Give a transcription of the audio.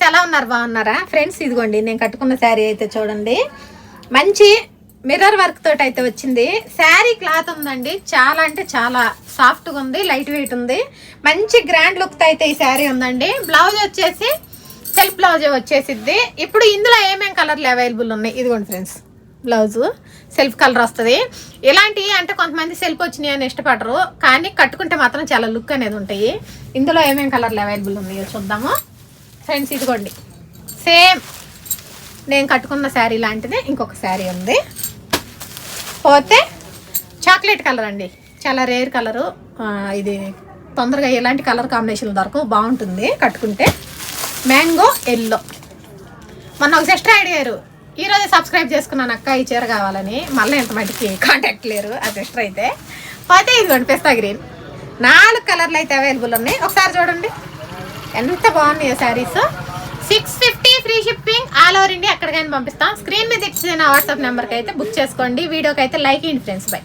Friends ఎలా ఉన్నారు? బాగున్నారా? ఫ్రెండ్స్ ఇదిగోండి నేను కట్టుకున్న శారీ అయితే చూడండి. మంచి మిర్రర్ వర్క్ తోటి అయితే వచ్చింది. శారీ క్లాత్ ఉందండి. చాలా అంటే చాలా సాఫ్ట్గా ఉంది లైట్ వెయిట్ ఉంది. మంచి గ్రాండ్ లుక్తో అయితే ఈ శారీ ఉందండి. బ్లౌజ్ వచ్చేసి సెల్ఫ్ బ్లౌజ్ వచ్చేసిద్ది. ఇప్పుడు ఇందులో ఏమేమి కలర్లు అవైలబుల్ ఉన్నాయి? ఇదిగోండి ఫ్రెండ్స్ బ్లౌజు సెల్ఫ్ కలర్ వస్తుంది. ఇలాంటివి అంటే కొంతమంది సెల్ఫ్ వచ్చినాయి అని ఇష్టపడరు. కానీ కట్టుకుంటే మాత్రం చాలా లుక్ అనేది ఉంటాయి. ఇందులో ఏమేమి కలర్లు అవైలబుల్ ఉన్నాయో చూద్దాము. ఫ్రెండ్స్ ఇదిగోండి. సేమ్ నేను కట్టుకున్న శారీ లాంటిది ఇంకొక శారీ ఉంది. పోతే చాక్లెట్ కలర్ అండి. చాలా రేర్ కలరు. ఇది తొందరగా ఎలాంటి కలర్ కాంబినేషన్ దొరకవు బాగుంటుంది కట్టుకుంటే. Mango yellow. మొన్న ఒక సిస్టర్ అడిగారు ఈరోజు సబ్స్క్రైబ్ చేసుకున్నాను అక్క ఈ చీర కావాలని. మళ్ళీ ఎంత మటుకి కాంటాక్ట్ లేరు ఆ సిస్టర్ అయితే. పోతే ఇదిగోండి పిస్తా గ్రీన్. నాలుగు కలర్లు అయితే అవైలబుల్ ఉన్నాయి. ఒకసారి చూడండి. ఎంత బాగున్నాయో sarees six fifty free shipping all over India ఎక్కడికైనా పంపిస్తాం. స్క్రీన్ మీద ఇచ్చిన వాట్సాప్ నెంబర్కి అయితే బుక్ చేసుకోండి. వీడియోకి అయితే లైక్ ఇవ్వండి ఫ్రెండ్స్ బై